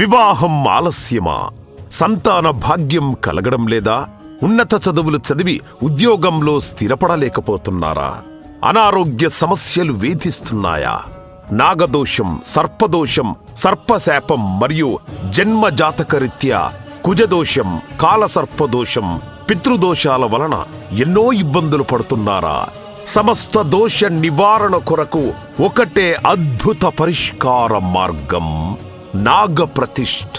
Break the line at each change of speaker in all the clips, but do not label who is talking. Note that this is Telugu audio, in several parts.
వివాహం ఆలస్యమా? సంతాన భాగ్యం కలగడం లేదా? ఉన్నత చదువులు చదివి ఉద్యోగంలో స్థిరపడలేకపోతున్నారా? అనారోగ్య సమస్యలు వేధిస్తున్నాయా? నాగదోషం సర్పదోషం సర్పశాపం మరియు జన్మ జాతకరీత్యా కుజదోషం కాలసర్పదోషం పితృదోషాల వలన ఎన్నో ఇబ్బందులు పడుతున్నారా? సమస్త దోష నివారణ కొరకు ఒకటే అద్భుత పరిష్కార మార్గం. నాగ ప్రతిష్ఠ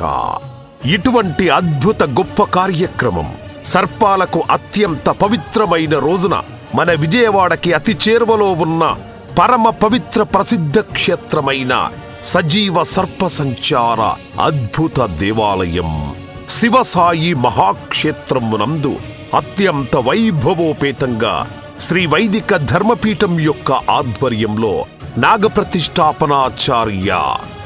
ఇటువంటి అద్భుత గొప్ప కార్యక్రమం సర్పాలకు అత్యంత పవిత్రమైన రోజున మన విజయవాడకి అతి చేరువలో ఉన్న పరమ పవిత్ర ప్రసిద్ధ క్షేత్రమైన సజీవ సర్ప సంచార అద్భుత దేవాలయం శివసాయి మహాక్షేత్రమునందు అత్యంత వైభవోపేతంగా శ్రీ వైదిక ధర్మపీఠం యొక్క ఆధ్వర్యంలో నాగప్రతిష్టాపనాచార్య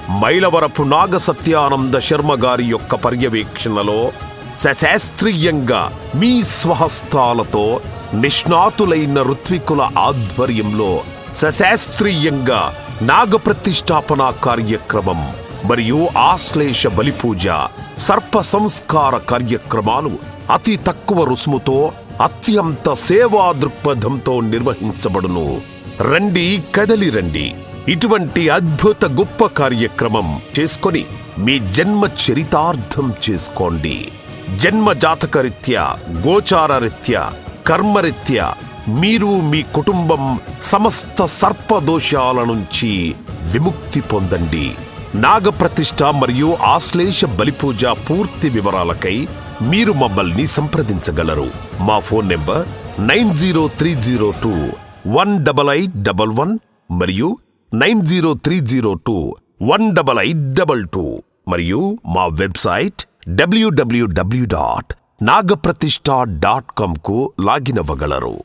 మైలవరపు నాగ సత్యానంద శర్మ గారి యొక్క పర్యవేక్షణలో సశాస్త్రీయంగా మీ స్వహస్తాలతో నిష్ణాతులైన ఋత్వికుల ఆధ్వర్యంలో సశాస్త్రీయంగా నాగప్రతిష్టాపన కార్యక్రమం మరియు ఆశ్లేష బలిపూజ సర్ప సంస్కార కార్యక్రమాలు అతి తక్కువ రుసుముతో అత్యంత సేవా దృక్పథంతో నిర్వహించబడును. రండి కదలి రండి. ఇటువంటి అద్భుత గొప్ప కార్యక్రమం చేసుకొని మీ జన్మ చరితార్థం చేసుకోండి. జన్మ జాతకరీత్యా గోచారరీత్యా కర్మరీత్యా మీరు మీ కుటుంబం సమస్త సర్పదోషాల నుంచి విముక్తి పొందండి. నాగప్రతిష్ఠ మరియు ఆశ్లేష బలిపూజ పూర్తి వివరాలకై మీరు మమ్మల్ని సంప్రదించగలరు. మా phone number nine zero three zero two one double eight double one మరియు nine zero three zero two one double eight double two మరియు మా website W W W dot Nagapratishta dot కామ్కు లాగిన్ అవ్వగలరు.